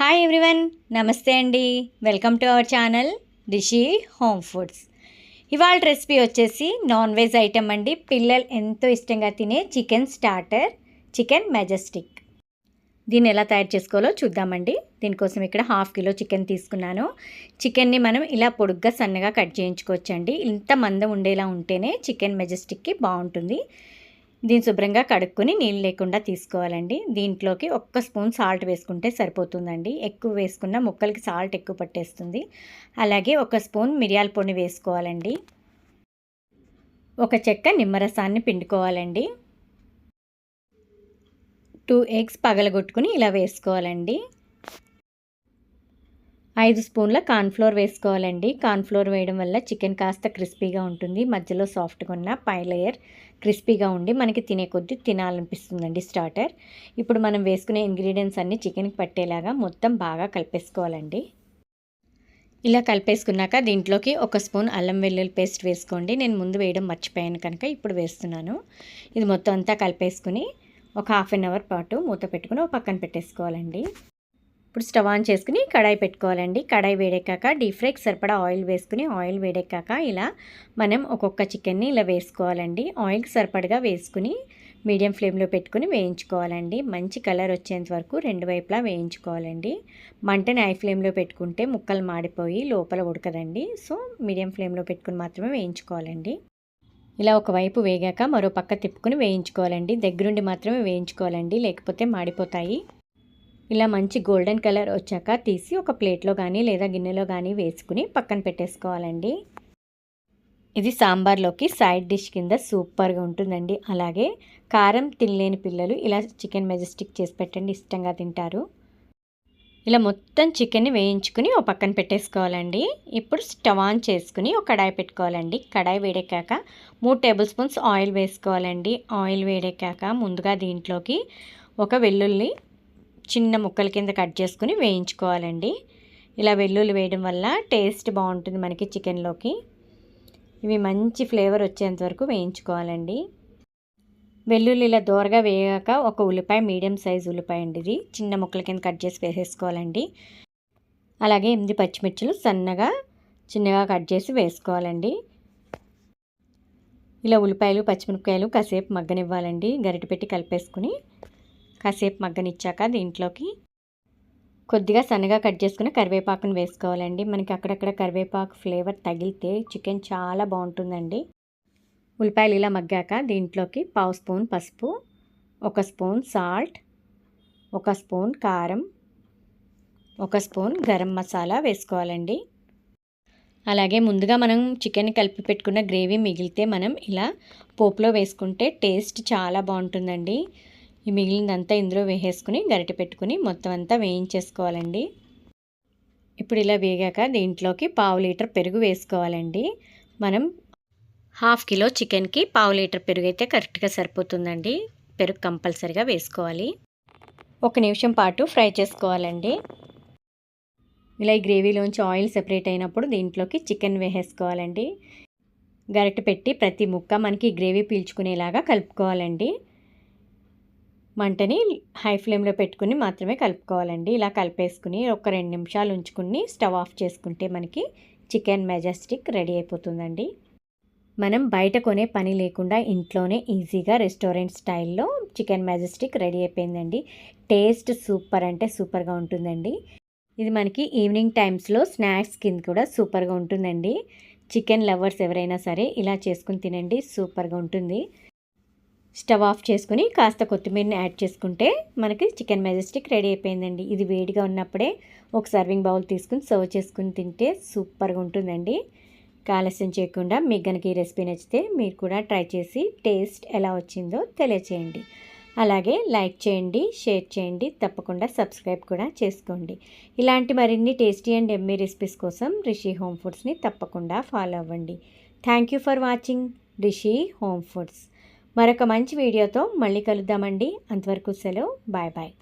Hi everyone నమస్తే అండి. Welcome to our channel Rishi Home Foods ఇవాళ రెసిపీ వచ్చేసి నాన్ వెజ్ ఐటమ్ అండి. పిల్లలు ఎంతో ఇష్టంగా తినే చికెన్ స్టార్టర్ చికెన్ మెజెస్టిక్ దీన్ని ఎలా తయారు చేసుకోవాలో చూద్దామండి. దీనికోసం ఇక్కడ హాఫ్ కిలో చికెన్ తీసుకున్నాను. చికెన్ని మనం ఇలా పొడుగ్గా సన్నగా కట్ చేయించుకోవచ్చండి. ఇంత మందం ఉండేలా ఉంటేనే చికెన్ మెజెస్టిక్కి బాగుంటుంది. దీన్ని శుభ్రంగా కడుక్కొని నీళ్ళు లేకుండా తీసుకోవాలండి. దీంట్లోకి ఒక్క స్పూన్ సాల్ట్ వేసుకుంటే సరిపోతుందండి. ఎక్కువ వేసుకున్న ముక్కలకి సాల్ట్ ఎక్కువ పట్టేస్తుంది. అలాగే ఒక స్పూన్ మిరియాల పొడి వేసుకోవాలండి. ఒక చెక్క నిమ్మరసాన్ని పిండుకోవాలండి. టూ ఎగ్స్ పగలగొట్టుకుని ఇలా వేసుకోవాలండి. ఐదు స్పూన్ల కార్న్ఫ్లోర్ వేసుకోవాలండి. కార్న్ఫ్లోర్ వేయడం వల్ల చికెన్ కాస్త క్రిస్పీగా ఉంటుంది. మధ్యలో సాఫ్ట్గా ఉన్న పై లేయర్ క్రిస్పీగా ఉండి మనకి తినే కొద్దీ తినాలనిపిస్తుందండి స్టార్టర్. ఇప్పుడు మనం వేసుకునే ఇంగ్రీడియంట్స్ అన్నీ చికెన్కి పట్టేలాగా మొత్తం బాగా కలిపేసుకోవాలండి. ఇలా కలిపేసుకున్నాక దీంట్లోకి ఒక స్పూన్ అల్లం వెల్లుల్లి పేస్ట్ వేసుకోండి. నేను ముందు వేయడం మర్చిపోయాను కనుక ఇప్పుడు వేస్తున్నాను. ఇది మొత్తం అంతా కలిపేసుకుని ఒక హాఫ్ అన్ అవర్ పాటు మూత పెట్టుకుని ఒక పక్కన పెట్టేసుకోవాలండి. ఇప్పుడు స్టవ్ ఆన్ చేసుకుని కడాయి పెట్టుకోవాలండి. కడాయి వేడెక్కాక డీప్ ఫ్రైకి సరిపడా ఆయిల్ వేసుకుని ఆయిల్ వేడెక్కాక ఇలా మనం ఒక్కొక్క చికెన్ని ఇలా వేసుకోవాలండి. ఆయిల్కి సరిపడగా వేసుకుని మీడియం ఫ్లేమ్లో పెట్టుకుని వేయించుకోవాలండి. మంచి కలర్ వచ్చేంత వరకు రెండు వైపులా వేయించుకోవాలండి. మంటని హై ఫ్లేమ్లో పెట్టుకుంటే ముక్కలు మాడిపోయి లోపల ఉడకదండి. సో మీడియం ఫ్లేమ్లో పెట్టుకుని మాత్రమే వేయించుకోవాలండి. ఇలా ఒకవైపు వేగాక మరో పక్క తిప్పుకుని వేయించుకోవాలండి. దగ్గరుండి మాత్రమే వేయించుకోవాలండి. లేకపోతే మాడిపోతాయి. ఇలా మంచి గోల్డెన్ కలర్ వచ్చాక తీసి ఒక ప్లేట్లో కానీ లేదా గిన్నెలో కానీ వేసుకుని పక్కన పెట్టేసుకోవాలండి. ఇది సాంబార్లోకి సైడ్ డిష్ కింద సూపర్గా ఉంటుందండి. అలాగే కారం తినలేని పిల్లలు ఇలా చికెన్ మెజెస్టిక్ చేసి పెట్టండి ఇష్టంగా తింటారు. ఇలా మొత్తం చికెన్ని వేయించుకుని ఒక పక్కన పెట్టేసుకోవాలండి. ఇప్పుడు స్టవ్ ఆన్ చేసుకుని ఒక కడాయి పెట్టుకోవాలండి. కడాయి వేడెక్కాక మూడు టేబుల్ స్పూన్స్ ఆయిల్ వేసుకోవాలండి. ఆయిల్ వేడెక్కాక ముందుగా దీంట్లోకి ఒక వెల్లుల్లి చిన్న ముక్కల కింద కట్ చేసుకుని వేయించుకోవాలండి. ఇలా వెల్లుల్లి వేయడం వల్ల టేస్ట్ బాగుంటుంది మనకి చికెన్లోకి. ఇవి మంచి ఫ్లేవర్ వచ్చేంత వరకు వేయించుకోవాలండి. వెల్లుల్లి ఇలా దూరగా వేయగాక ఒక ఉల్లిపాయ మీడియం సైజ్ ఉల్లిపాయ అండి ఇది. చిన్న ముక్కల కింద కట్ చేసి వేసేసుకోవాలండి. అలాగే ఎనిమిది పచ్చిమిర్చులు సన్నగా చిన్నగా కట్ చేసి వేసుకోవాలండి. ఇలా ఉల్లిపాయలు పచ్చిమిరపకాయలు కాసేపు మగ్గనివ్వాలండి. గరిటె పెట్టి కలిపేసుకుని కాసేపు మగ్గనిచ్చాక దీంట్లోకి కొద్దిగా సన్నగా కట్ చేసుకుని కరివేపాకును వేసుకోవాలండి. మనకి అక్కడక్కడ కరివేపాకు ఫ్లేవర్ తగిలితే చికెన్ చాలా బాగుంటుందండి. ఉల్లిపాయలు ఇలా మగ్గాక దీంట్లోకి పావు స్పూన్ పసుపు ఒక స్పూన్ సాల్ట్ ఒక స్పూన్ కారం ఒక స్పూన్ గరం మసాలా వేసుకోవాలండి. అలాగే ముందుగా మనం చికెన్ కలిపి పెట్టుకున్న గ్రేవీ మిగిలితే మనం ఇలా పోపులో వేసుకుంటే టేస్ట్ చాలా బాగుంటుందండి. ఈ మిగిలినంతా ఇందులో వేసేసుకుని గరిటె పెట్టుకుని మొత్తం అంతా వేయించేసుకోవాలండి. ఇప్పుడు ఇలా వేగాక దీంట్లోకి పావు లీటర్ పెరుగు వేసుకోవాలండి. మనం హాఫ్ కిలో చికెన్కి పావు లీటర్ పెరుగు అయితే కరెక్ట్గా సరిపోతుందండి. పెరుగు కంపల్సరిగా వేసుకోవాలి. ఒక నిమిషం పాటు ఫ్రై చేసుకోవాలండి. ఇలా ఈ గ్రేవీలోంచి ఆయిల్ సెపరేట్ అయినప్పుడు దీంట్లోకి చికెన్ వేసేసుకోవాలండి. గరిటె పెట్టి ప్రతి ముక్క మనకి గ్రేవీ పీల్చుకునేలాగా కలుపుకోవాలండి. మంటని హై ఫ్లేమ్లో పెట్టుకుని మాత్రమే కలుపుకోవాలండి. ఇలా కలిపేసుకుని ఒక రెండు నిమిషాలు ఉంచుకుని స్టవ్ ఆఫ్ చేసుకుంటే మనకి చికెన్ మెజెస్టిక్ రెడీ అయిపోతుందండి. మనం బయట కొనే పని లేకుండా ఇంట్లోనే ఈజీగా రెస్టారెంట్ స్టైల్లో చికెన్ మెజెస్టిక్ రెడీ అయిపోయిందండి. టేస్ట్ సూపర్ అంటే సూపర్గా ఉంటుందండి. ఇది మనకి ఈవినింగ్ టైమ్స్లో స్నాక్స్ కింద కూడా సూపర్గా ఉంటుందండి. చికెన్ లవర్స్ ఎవరైనా సరే ఇలా చేసుకుని తినండి సూపర్గా ఉంటుంది. స్టవ్ ఆఫ్ చేసుకుని కాస్త కొత్తిమీరని యాడ్ చేసుకుంటే మనకి చికెన్ మెజెస్టిక్ రెడీ అయిపోయిందండి. ఇది వేడిగా ఉన్నప్పుడే ఒక సర్వింగ్ బౌల్ తీసుకుని సర్వ్ చేసుకుని తింటే సూపర్గా ఉంటుందండి. ఆలస్యం చేయకుండా మీకు కనుక ఈ రెసిపీ నచ్చితే మీరు కూడా ట్రై చేసి టేస్ట్ ఎలా వచ్చిందో తెలియచేయండి. అలాగే లైక్ చేయండి షేర్ చేయండి తప్పకుండా సబ్స్క్రైబ్ కూడా చేసుకోండి. ఇలాంటి మరిన్ని టేస్టీ అండ్ ఎమ్మీ రెసిపీస్ కోసం రిషి హోమ్ ఫుడ్స్ని తప్పకుండా ఫాలో అవ్వండి. Thank you for watching. Rishi Home Foods. మరొక మంచి వీడియోతో మళ్ళీ కలుద్దామండి. అంతవరకు సెలవు. Bye bye.